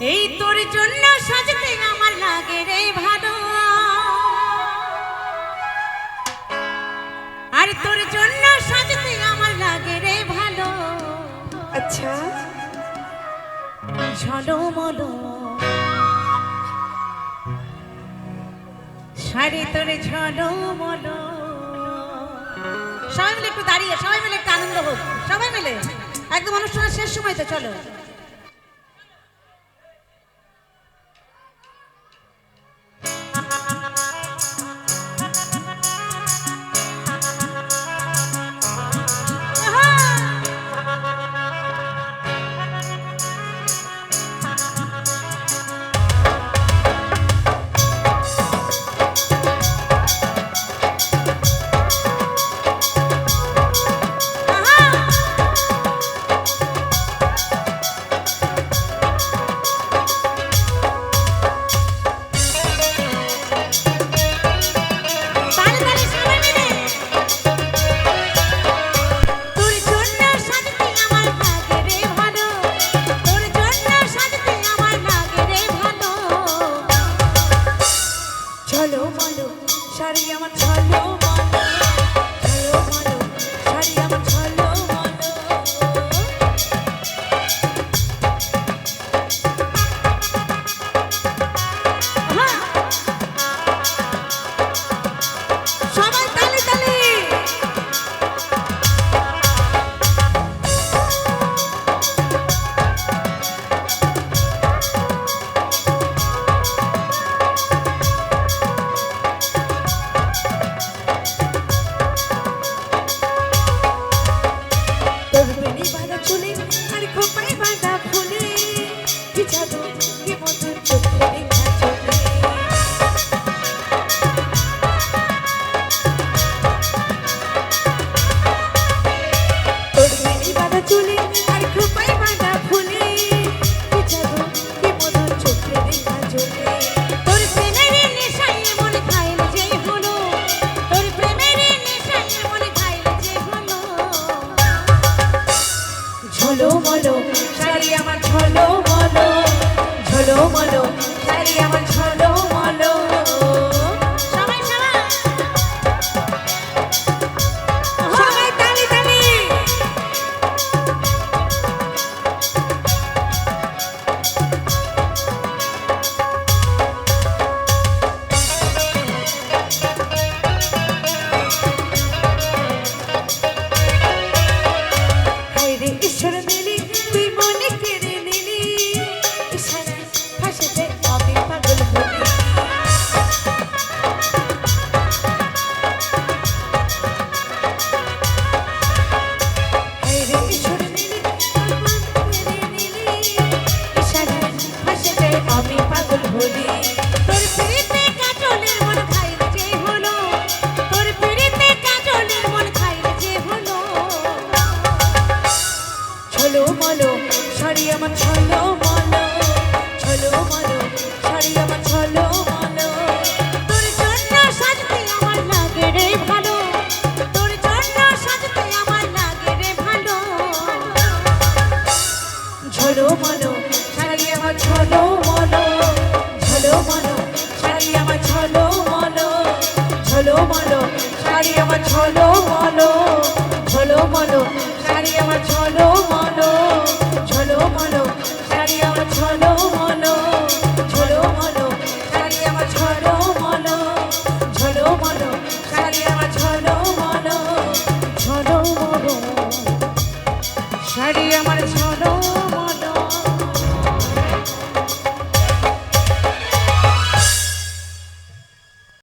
এই তোর জন্য সাজতে আমার লাগে রে ভালো আর তোর জন্য সাজতে আমার লাগে রে ভালো। আচ্ছা। ঝলমলো। শাড়ি তোর ঝলমলো। সবাই মিলে একটু দাঁড়িয়ে সবাই মিলে একটু আনন্দ হোক। সবাই মিলে। একদম অনুষ্ঠানের শেষ সময় তো চলো। আমার মলো শাড়ি আমার ঝলো। আমার ছলো মলো ছলো মলো, শাড়ি আমার ছলো মলো। তোর জন্য সাজতে আমার লাগে রে ভালো, তোর জন্য সাজতে আমার লাগে রে ভালো। ঝলো মলো, শাড়ি আমার ছলো মলো ঝলো মলো, শাড়ি আমার ছলো মলো ঝলো মলো, শাড়ি আমার ছলো মলো ছলো মলো, শাড়ি আমার আমার শোনো